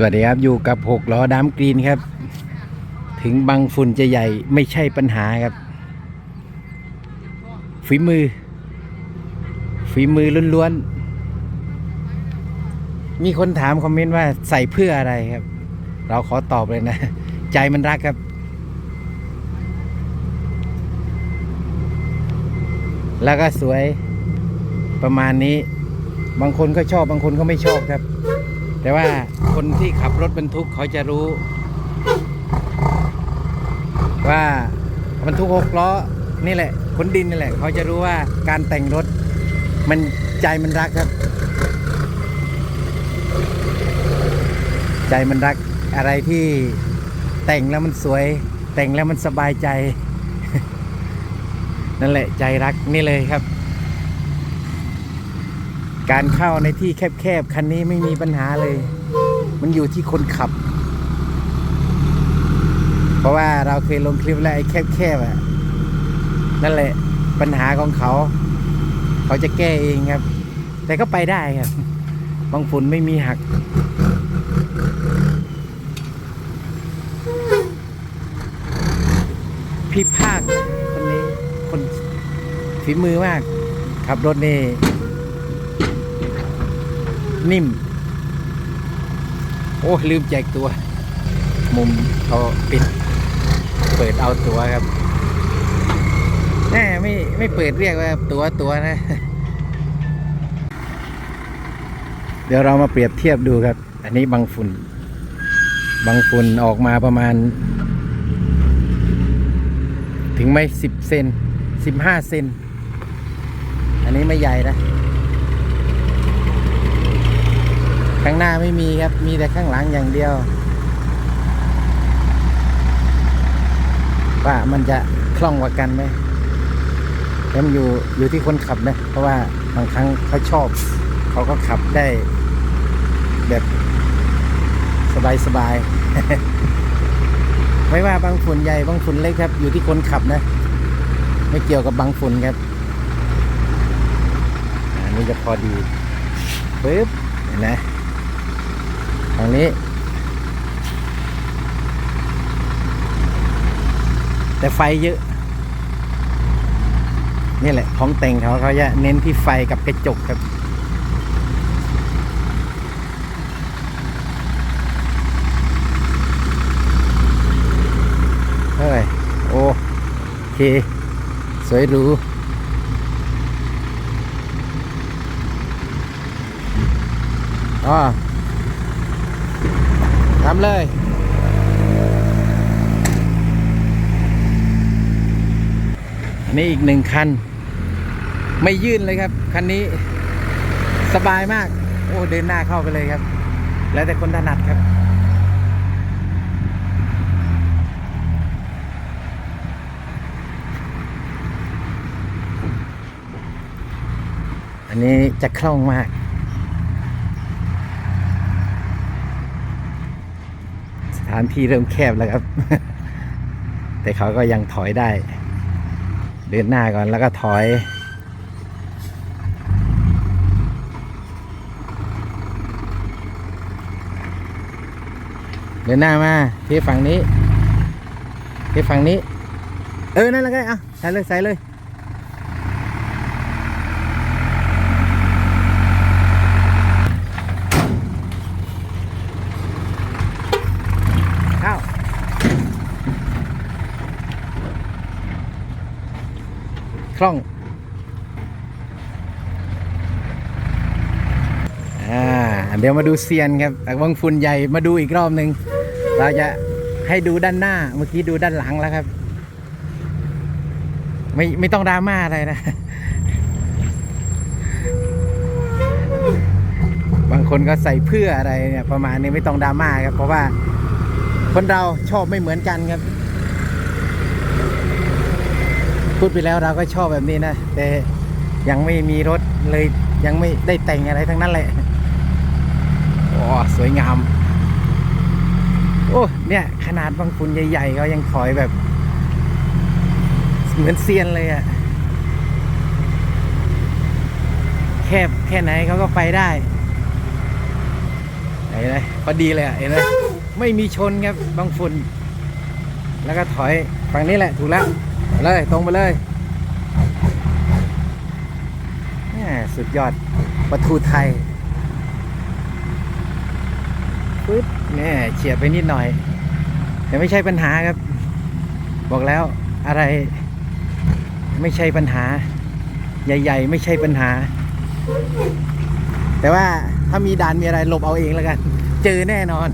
สวัสดีครับ อยู่กับหกล้อดามกรีนครับ ถึงบางฝุ่นจะใหญ่ไม่ใช่ปัญหาครับ ฝีมือ ฝีมือล้วนๆ มีคนถามคอมเมนต์ว่าใส่เพื่ออะไรครับ เราขอตอบเลยนะ ใจมันรักครับ แล้วก็สวยประมาณนี้ บางคนก็ชอบบางคนก็ไม่ชอบครับ แต่ว่าคนที่ขับรถบรรทุกเขาจะรู้ ว่าบรรทุกหกล้อนี่แหละขนดินนี่แหละ เขาจะรู้ว่าการแต่งรถ มันใจมันรักครับ ใจมันรักอะไรที่แต่งแล้วมันสวย แต่งแล้วมันสบายใจ นั่นแหละใจรักนี่เลยครับ การเข้าในที่แคบๆ คันนี้ไม่มีปัญหาเลย มันอยู่ที่คนขับ เพราะว่าเราเคยลงคลิปแล้วไอ้แคบๆอะ นั่นแหละปัญหาของเขา เขาจะแก้เองครับ แต่ก็ไปได้ครับ บางฝุ่นไม่มีหัก พี่ภาคคนนี้คนฝีมือมากขับรถนี่ นิ่ม โอ้ลืมแจกตัว มุมเขาปิด เปิดเอาตัวครับแน่ไม่ไม่เปิดเรียกว่าตัวตัวนะ เดี๋ยวเรามาเปรียบเทียบดูครับ อันนี้บางฝุ่น บางฝุ่นออกมาประมาณ ถึงไม่สิบเซนสิบห้าเซน อันนี้ไม่ใหญ่นะ ข้างหน้าไม่มีครับ มีแต่ข้างหลังอย่างเดียว ว่ามันจะคล่องกว่ากันไหมแล้วมันอยู่อยู่ที่คนขับนะ เพราะว่าบางครั้งเขาชอบ เขาก็ขับได้ แบบสบายสบายๆไม่ว่าบางฝุ่นใหญ่บางฝุ่นเล็กครับ อยู่ที่คนขับนะ ไม่เกี่ยวกับบางฝุ่นครับอันนี้จะพอดีปึ๊บเห็นไหม ทางนี้ แต่ไฟเยอะ นี่แหละของแต่งเขาเขาจะเน้นที่ไฟกับกระจกครับเฮ้ยโอเค สวยหรูอ๋อ ทำเลย อันนี้อีกหนึ่งคัน ไม่ยื่นเลยครับ คันนี้สบายมาก โอ้เดินหน้าเข้าไปเลยครับ แล้วแต่คนถนัดครับอันนี้จะคล่องมาก ถานที่เริ่มแคบแล้วครับ แต่เขาก็ยังถอยได้ เดินหน้าก่อนแล้วก็ถอยเดินหน้ามาที่ฝั่งนี้ที่ฝั่งนี้ เออ นั่นแหละก็อะใส่เลยใส่เลย คล่องอ่าเดี๋ยวมาดูเซียนครับวังฝุ่นใหญ่มาดูอีกรอบหนึ่งเราจะให้ดูด้านหน้าเมื่อกี้ดูด้านหลังแล้วครับ ไม่ไม่ต้องดราม่าอะไรนะ บางคนก็ใส่เพื่ออะไรเนี่ยประมาณนี้ไม่ต้องดราม่าครับ เพราะว่าคนเราชอบไม่เหมือนกันครับ พูดไปแล้วเราก็ชอบแบบนี้นะ แต่ยังไม่มีรถเลยยังไม่ได้แต่งอะไรทั้งนั้นแหละโอ้สวยงาม โอ้เนี่ย ขนาดบางฝุ่นใหญ่ๆเขายังถอยแบบ เหมือนเซียนเลยอะแคบแค่ไหนเขาก็ไปได้แต่เห็นไหมพอดีเลยอะเห็นไหมไม่มีชนครับบางฝุ่นแล้วก็ถอยฝั่งนี้แหละถูกแล้ว ไปเลยตรงไปเลยแหม่สุดยอดประทูไทยปึ๊บเนี่ยเฉียดไปนิดหน่อย แต่ไม่ใช่ปัญหาครับ บอกแล้วอะไร ไม่ใช่ปัญหา ใหญ่ ๆ ไม่ใช่ปัญหา แต่ว่าถ้ามีด่านมีอะไรหลบเอาเองแล้วกัน เจอแน่นอน